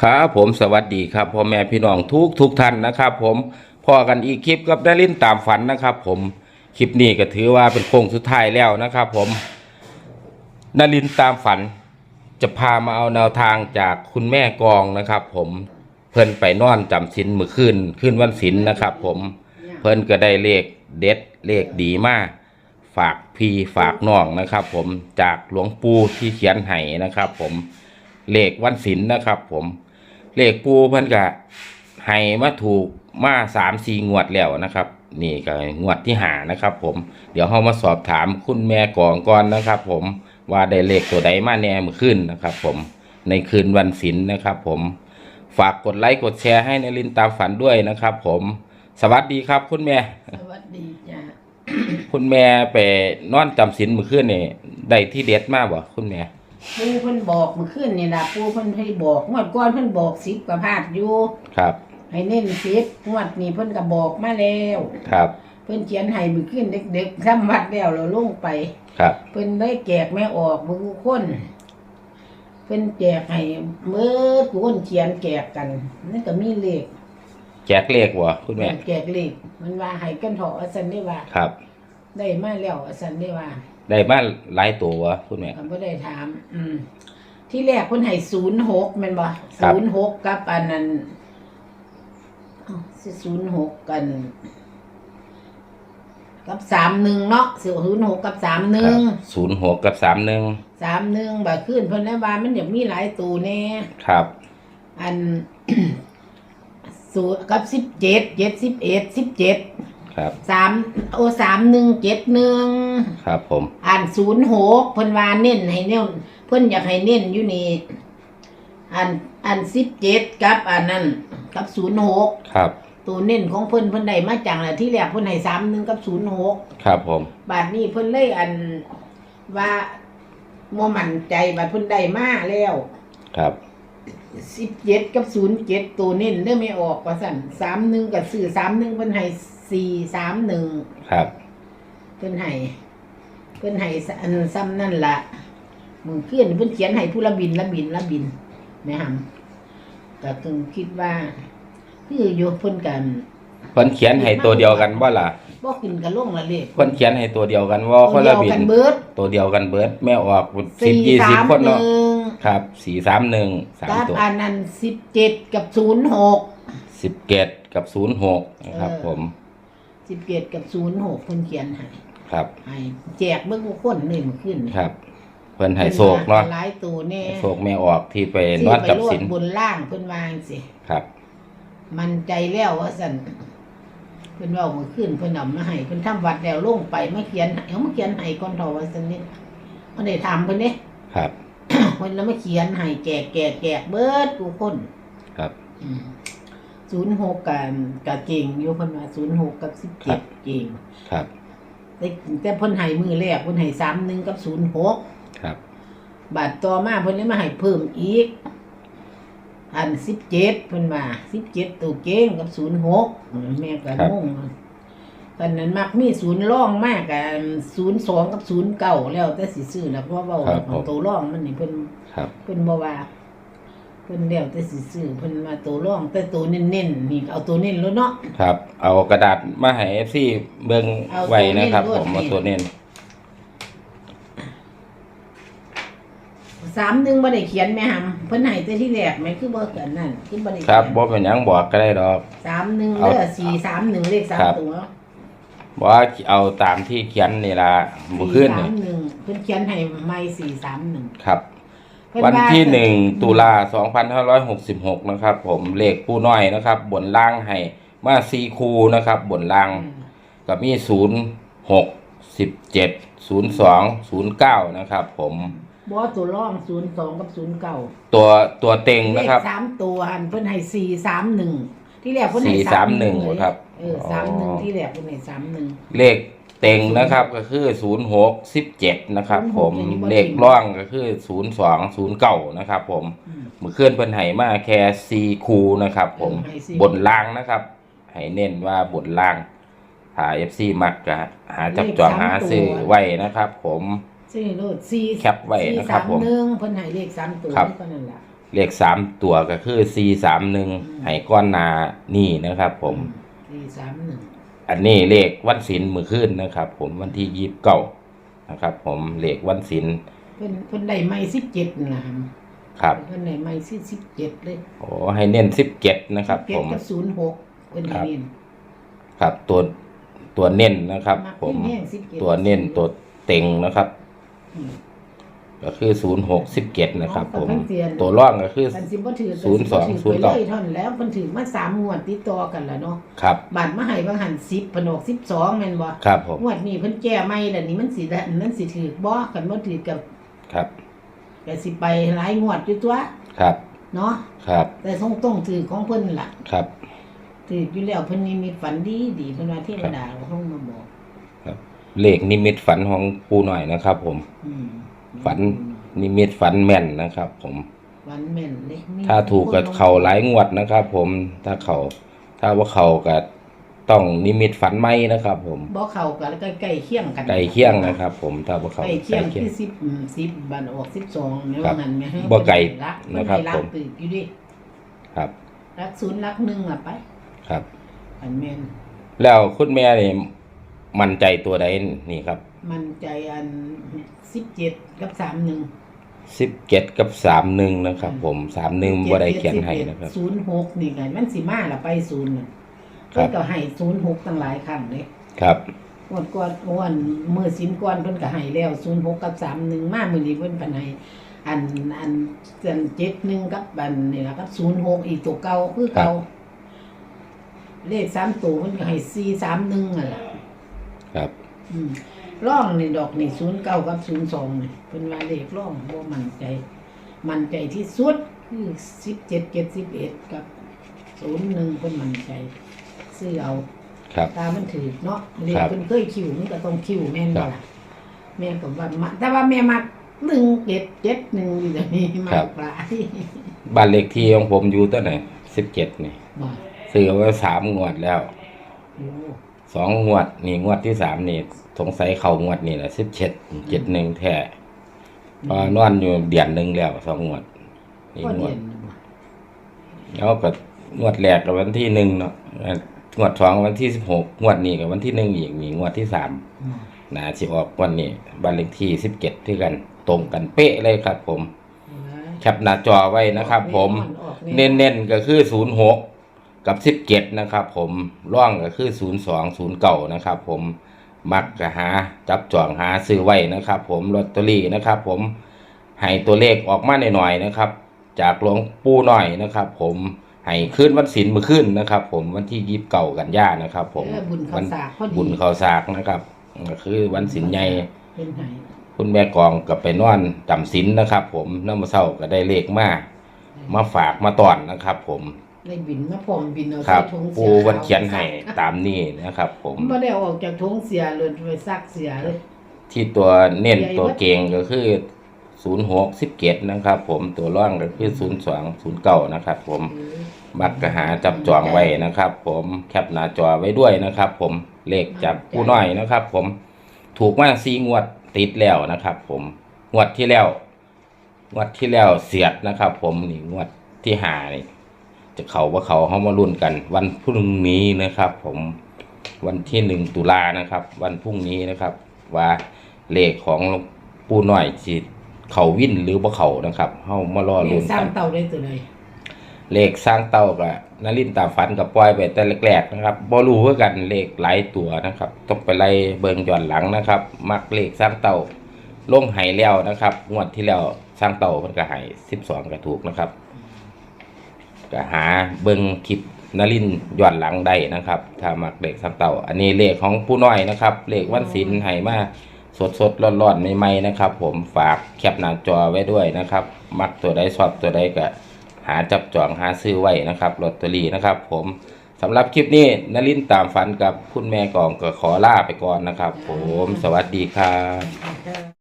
ครับผมสวัสดีครับพ่อแม่พี่น้องทุกทุกท่านนะครับ ผมพอกันอีกคลิปกับได้ลิ้นตามฝันนะครับ ผมคลิปนี้ก็ถือว่าเป็นโค้งสุดท้ายแล้วนะครับ ผมนลินตามฝัน จะพามาเอาแนวทางจากคุณแม่กองนะครับ ผมเพิ่นไปนอนจำศีลมือขึ้นขึ้นวันศีลนะครับ ผมเพิ่นก็ได้เลขเด็ดเลขดีมาก ฝากพี่ฝากน้องนะครับ ผมจากหลวงปู่ที่เขียนให้นะครับ ผมเลขวันศีลนะครับ ผม เลขปูเพิ่นก็ให้มาถูกมาสามสี่งวดแล้วนะครับ นี่ก็งวดที่หานะครับ ผมเดี๋ยวเรามาสอบถามคุณแม่กองก่อนนะครับ ผมว่าได้เลขตัวใดมาแน่เมื่อคืนนะครับ ผมในคืนวันศีลนะครับ ผมฝากกดไลค์กดแชร์ให้ในลินตามฝันด้วยนะครับ ผมสวัสดีครับ คุณแม่ สวัสดีจ้ะคุณแม่ไปนอนจำศีลเมื่อคืนนี่ได้ที่เด็ดมากบ่คุณแม่ ปูเพิ่นบอกเมื่อคืนนี่ล่ะปูเพิ่นให้บอกงวดก่อนเพิ่นบอกสิบกับพาดอยู่ครับ ให้เน้นสิบงวดนี้เพิ่นก็บอกมาแล้ว ครับ เพิ่นเขียนให้เมื่อคืนเด็กๆซ้ำวัดแล้วเราลงไป ครับ เพิ่นได้แจกแม่ออกมือคน เพิ่นแจกให้เมื่อทุกคนเขียนแจกกันนั่นก็มีเลขแจกเลขบ่คุณแม่ แจกเลขมันว่าให้กันเถาะอาสันได้ว่า ครับ ได้มาแล้วอาสันได้ว่า ได้มาหลายตัววะคุณแม่คำว่าได้ถาม อืม ที่แรกเพิ่นให้ศูนย์หกแม่นบ่ครับศูนย์หกกับอันนั้นสิศูนย์หกกัน กับสามหนึ่งเนาะสิศูนย์หกกับสามหนึ่งศูนย์หกกับสามหนึ่งสามหนึ่งบ่ขึ้นเพิ่นได้ว่ามันอยากมีหลายตัวแน่ ครับ อัน ศูนย์กับสิบเจ็ดเจ็ดสิบเอ็ดสิบเจ็ด ครับ สามโอสามหนึ่งเจ็ดหนึ่งครับผม อ่านศูนย์หกเพิ่นว่าเน้นให้เน้นเพิ่นอยากให้เน้นอยู่นี่อันอันสิบเจ็ดกับอันนั้นกับศูนย์หกครับ ตัวเน้นของเพิ่นเพิ่นได้มาจังแหละที่แรกเพิ่นให้สามหนึ่งกับศูนย์หกครับผม บาทนี้เพิ่นเลยอันว่าโมมั่นใจบาดเพิ่นได้มาแล้วครับสิบเจ็ดกับศูนย์เจ็ดตัวเน้นเด้อไม่ออกว่าสั่นสามหนึ่งกับสื่อสามหนึ่งเพิ่นให้ สี่สามหนึ่งครับ เพิ่นให้เพิ่นให้สอันซ้ำนั่นละมึงเพื่อนเพิ่นเขียนให้ผู้ละบินละบินละบินแม่หำก็ถึงคิดว่า คืออยู่เพิ่นกันเพิ่นเขียนให้ตัวเดียวกันบ่ล่ะบ่กินกะลงละเลขเพิ่นเขียนให้ตัวเดียวกันว่าคนละบิเดียวกันนเบิดตัวเดียวกันเบิดแม่ออกสิบสี่ยี่สิบสามคนหเนาะนึ่งครับสี่สามหนึ่งสามกับตัวอันนั้นสิบเจ็ดกับศูนย์หกสิบเกตกับศูนย์หกนะครับเออผม สิบเจ็ดกับศูนย์หกเพิ่นเขียนให้ครับ ให้แจกเบิ่งผู้คนนี่มันขึ้นครับ เพิ่นให้โศกเนาะหลายตัวแน่โศกแม่ออกที่ไปซื้นออนไปกับโลดสินบนล่างเพิ่นวาจังสิครับ มันใจแล้วว่าสันเพิ่นเว่าเมื่อคืนเพิ่นเอามาให้เพิ่นทำวัดแล้วลงไปมาเขียนให้เอามาเขียนให้ก่อนเถอะว่าสันนี่มันได้ทำเพิ่นเด้ ครับ เพิ่นแล้วมาเขียนให้แกกแกกแกกเบิดกูคนครับ ศูนย์หกกันกับเก่งอยู่เพิ่นว่าศูนย์หกกับสิบครัเจ็ดบเก่งครับ แต่แต่เพิ่นให้มือแรกเพิ่นให้สามหนึ่งกับศูนย์หกครับ บาทต่อมาเพิ่นเลยมาให้เพิ่มอีก อันสิบเจ็ดเพิ่นว่าสิบเจ็ดตัวเก่งกับศูนย์หกแม่ก็งงตอนนั้นมักมีศูนย์ร่องมากกันศูนย์สองกับศูนย์เก้าแล้วแต่สิซื้อแล้วเพราะว่าของตัวร่องมันนี่เพิ่นครับเพิ่นบ่ว่า เพิ่นแล้วแต่สิซื้อเพิ่นมาตัวร่อง แต่ตัวเน้นๆนี่เอาตัวเน้นแล้วเนาะ ครับ เอากระดาษมาให้เอฟซีเบิ่งเอาไว้นะครับตัวผเน้นมเอาตัวเน้นสามหนึ่งบ่ได้เขียนแม่หำเพิ่นให้แต่ที่แรกแม่คือบ่เขียนนั่นคือบ่ได้ครับเขียนบ่เป็นหยังบอกก็ได้ดอก สามหนึ่งเอาเด้อสี่สามหนึ่งเลขสามครับ ตัวบอกว่าเอาตามที่เขียนนี่ล่ะบ่ขึ้นสี่นี่สามหนึ่งเพิ่นเขียนให้ไม่สี่สามหนึ่งครับเพิ่ วันว่าที่หนึ่งตุลาสองพันห้าร้อยหกสิบหกนะครับ ผมเลขผู้น้อยนะครับ บนล่างให้มาซีคูนะครับ บนล่างอืมก็มีศูนย์หกสิบเจ็ดศูนย์สองศูนย์เก้านะครับ ผมบ่ตัวร่องศูนย์สองกับศูนย์เก้าตัวตัวเต็งเลนะขครับสามตัวหันเพิ่นให้สี่สามหนึ่งที่แรกเพิ่นให้สี่สามหนึ่งเลยครับเออสามหนึ่งอ๋อที่แรกเพิ่นให้สามหนึ่งเลข เต็งนะครับก็คือศูนย์หกสิบเจ็ดนะครับ06ผมยังบ่เลขถึงร่องก็คือศูนย์สองศูนย์เก้านะครับ ผมอืมเมื่อเคลื่อนเพิ่นให้มาแค่ซีคูนะครับ ผมเออให้สี่บนล่างนะครับให้เน้นว่าบนล่างหาเอฟซีมักก็หาจับจองหาซื้อไว้นะครับ ผมสี่โลดสี่แคปไว้นะครับ ผมสี่สามหนึ่งเพิ่นให้เลขสามตัวครับนี่ก็นั่นล่ะเลขสามตัวก็คือสี่สามหนึ่งให้ก้อนหนานี่นะครับ ผมสี่สามหนึ่ง อันนี้เลขวันศิลมือขึ้นนะครับ ผมวันที่ยี่สิบเก้านะครับ ผมเลขวันศิลเพิ่นเพิ่นได้ไม่สิบเจ็ดนะครับครับเพิ่นได้ไม่สิสิบเจ็ดเลยโอ้ให้เน้นสิบเจ็ดนะครับเจ็ผดมกับศูนย์หกเพิ่นครับเน้นครับตัวตัวเน้นนะครับมักผมแห้งๆ17ตัวเน้นตัวเต็งนะครับอืม ก็คือศูนย์หกสิบเจ็ดนะครับอ๋อผมเพิ่นเตียนตัวร่องก็คือคันสิบ่ถือศูนย์สองก็ศูนย์ไปเก้าเลยเท่านั้นแล้วเพิ่นถือมาสามงวดติดต่อกันแล้วเนาะครับบาทมาให้บางหัน10เพิ่นออก12แม่นบ่ครับผมงวดนี้เพิ่นแก้ใหม่แล้วนี่มันสิได้มันสิถือบ่กันบ่ถือกับครับก็สิไปหลายงวดอยู่ตัวครับเนาะครับ แต่ต้องต้องถือของเพิ่นล่ะครับถืออยู่แล้วเพิ่นนี่มีฝันดีดีเพิ่นว่าเทวดาเขามาบอกครับเลขนิมิตฝันของปูหน่อยนะครับ ผม อืม ฝันนิมิตฝันแม่นนะครับ ผมฝันแม่นเล็กมีถ้าถูกกับเขาหลายงวดนะครับ ผมถ้าเขาถ้าว่าเขาก็ต้องนิมิตฝันไหมนะครับ ผมบ่เข้ากันแล้วก็ใกล้เคียงกันไก่เคียงนะครับ ผมถ้าว่าเขาใกล้เคียงใกล้คือ10อืม10บันออก12เนี่ยครัว่าบงั้นแม่บ่ไกลรักนะครับรัผกมตึกอยู่ดิครับ รักศูนย์รักหนึ่งอะไป ครับอันแม่นแล้วคุณแม่นี่มั่นใจตัวใดนี่ครับ มันใจอัน17กับ31สิบเจ็ดกับสามหนึ่งนะครับ ผมสามหนึ่งบ่ได้เขียนให้นะครับ06นี่ไงมันสิมาละไป0น่ะครัเพิ่นบก็ให้06ตั้งหลายครั้งเด้ครับงวดก่อนอ้วนมือสินก่อนเพิ่นก็ให้แล้ว06กับ31มามื้อนี้เพิ่นเพิ่นให้อันอันอัน71กับอันนี่ล่ะกับ06อีกตัวเก่าคือเก่าเลขสามตัวเพิ่นก็ให้431นั่นล่ะครับ อืม ร่องนี่ดอกนี่09กับ02นี่เพิ่นว่าเลขร่องบ่มั่นใจ มั่นใจที่สุดคือ17 71กับ01เพิ่นมั่นใจซื้อเอาครับ ตามันถือเนาะเรียนครับเพิ่นเคยคิวมันก็ต้องคิวแม่นครับ่บล่ะแม่ก็ว่ามาแต่ว่าแม่มักหนึ่งเจ็ดเจ็ดหนึ่งอยู่ตรงนี้มากหลายบ้านเลขที่ของผมอยู่ตัวไหนสิบเจ็ดนี่บ่ซื้อไว้สามงวดแล้ว โอ้ สองงวด นี่งวดที่สามนี่ สงสัยเขางวดนี่แหละสิบเจ็ดเจ็ดหนึ่งแท้พอนอนอยู่เดือนหนึ่งแล้วสองงวดนี่ก็งวเรีดยนน่ะบ่แล้วก็งวดแรกกับวันที่หนึ่งเนาะเอ่องวดสองวันที่สิบหกงวดนี้กับวันที่หนึ่งอีกนี่งวดที่สามอืมนาสิออกวันนี้บ้านเลขที่สิบเจ็ดที่กัน ตรงกันเป๊ะเลยครับผมแคปหน้าจอไว้นะครับผมออกเน้นๆก็คือศูนย์หก กับสิบเจ็ดนะครับ ผมร่องก็คือศูนย์สองศูนย์เก่านะครับ ผมมักก็หาจับจองหาซื้อไว้นะครับ ผมลอตเตอรี่นะครับ ผมให้ตัวเลขออกมาหน่อยๆนะครับ จากหลวงปู่หน่อยนะครับ ผมให้ขึ้นวันศิลมือขึ้นนะครับ ผมวันที่ยีิบเก่ากันย่านะครับ ผมเออบุญเขาวันสากพอดีบุญเขาสากนะครับก็คือวันศิลใหญ่เป็นไห้คุณแม่กองก็ไปนอนจำศีลนะครับ ผมน้ำมาเศร้าก็ได้เลขมามาฝากมาตอนนะครับ ผม ได้บินมาพร้อมบินเอาครับใส่ถุงเสีปูยวันเขียนให้ตามนี้นะครับ ผมบ่ได้เอาออกจากถุงเสียเลยไปซักเสียเลย ที่ตัวเน้นใหญ่ตัวเบิดเก่งก็คือศูนย์หกสิบเกตนะครับ ผมตัวร่องก็คือศูนย์สองศูนย์เก้านะครับ ผมเออมักกะหาจับจองไว้นะครับ ผมแคปหน้าจอไว้ด้วยนะครับ ผมเลขจับผู้น้อยนะครับ ผมถูกมาซีงวดติดแล้วนะครับ ผมงวดที่แล้วงวดที่แล้วเสียดนะครับ ผมนี่งวดที่หานี่ จะเขาว่าเขาเขามารุ่นกัน วันพรุ่งนี้นะครับ ผมวันที่หนึ่งตุลานะครับ วันพรุ่งนี้นะครับ ว่าเลขของหลวงปู่น้อยสิเขาวินหรือว่าเขานะครับเขามารอเรียรุ่นนสร้ากังนเต่าได้ตัวเลยเลขสร้างเต้ากับนารินตามฝันกับปล่อยไปแต่แรกๆนะครับบ่รู้คือกันเลขหลายตัวนะครับ ต้องไปไล่เบิ่งย้อนหลังนะครับ มักเลขสร้างเต้าลงไหแล้วนะครับงวดที่แล้วสร้างเต้าเพิ่นก็ให้12ก็ถูกนะครับ ก็หาเบิ่งคลิปนารินย้อนหลังได้นะครับ ถ้ามักเลขสร้างเต้าอันนี้เลขของผู้น้อยนะครับ เลขวันศิลป์ให้มาสดๆร้อนๆใหม่ๆนะครับ ผมฝากแคปหน้าจอไว้ด้วยนะครับ มักตัวใดชอบตัวใดก็หาจับจองหาซื้อไว้นะครับลอตเตอรี่นะครับ ผมสำหรับคลิปนี้นลินตามฝันกับคุณแม่กองก็ขอลาไปก่อนนะครับ ผมสวัสดีครับเออ